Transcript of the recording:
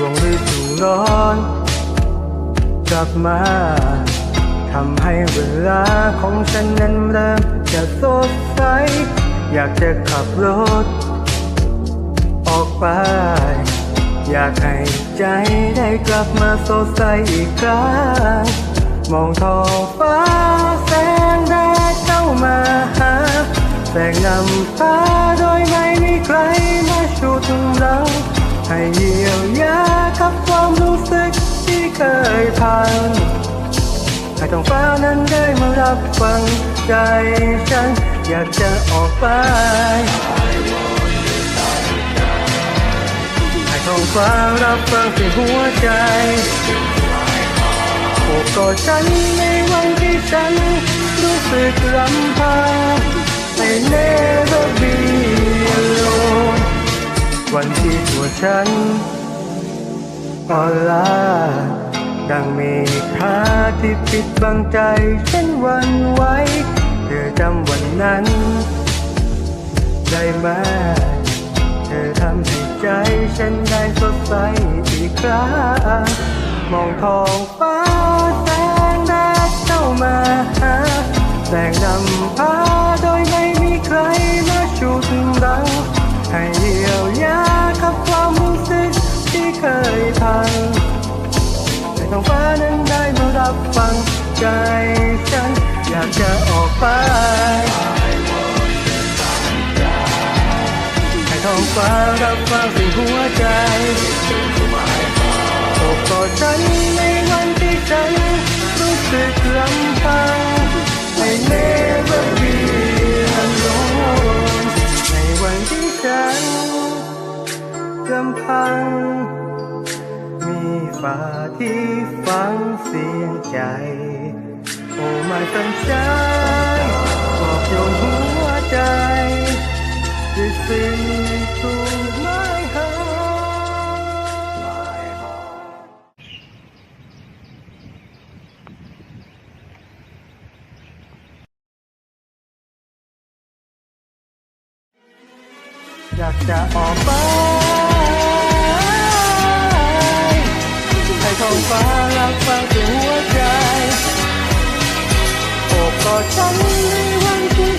ช่วงฤดูร้อน กลับมาทำให้เวลาของฉันนั้นเริ่มจะสดใส อยากจะขับรถ ออกไป อยากให้ใจได้กลับมาสดใสอีกครั้งมองท้องฟ้าแสงแดดเข้ามาหาแสงนำฟ้าโดยไม่มีใครมาชูถึงเราให้เยี่ยว เคยพังให้ท้องฟ้านั้นได้มารับฟังใจฉัน อยากจะออกไปให้ท้องฟ้ารับฟังเสียงหัวใจโอบกอดฉันในวันที่ฉัน รู้สึกลำพังให้ never be alone วันที่ตัวฉันออนไล้า ดังมีค่าที่ปิดบังใจฉันวันไว้ เธอจำวันนั้น ได้ไหมเธอทำให้ใจฉันได้สดใสอีกครั้งมองท้องฟ้าแสงแดดเข้ามาหาแสงนำพาโดยไม่มีใครมาชุดเราให้เยียวยากับความรู้สึกที่เคยพังให้ ท้องฟ้านั้นได้มารับฟังใจฉัน อยากจะออกไปให้ท้องฟ้ารับฟังเสียงหัวใจโอบกอดฉันในวันที่ฉันรู้สึกลำพังให้ never be alone ในวันที่ฉันลำพัง มีฝ่าที่ฟังเสียงใจ โอ้มาสัญชาบอกโยนหัวใจ Listen to my heart my heart อยากจะออกไป ท้องฟ้ารับฟังถึงหัวใจโอบกอดฉันในวันที่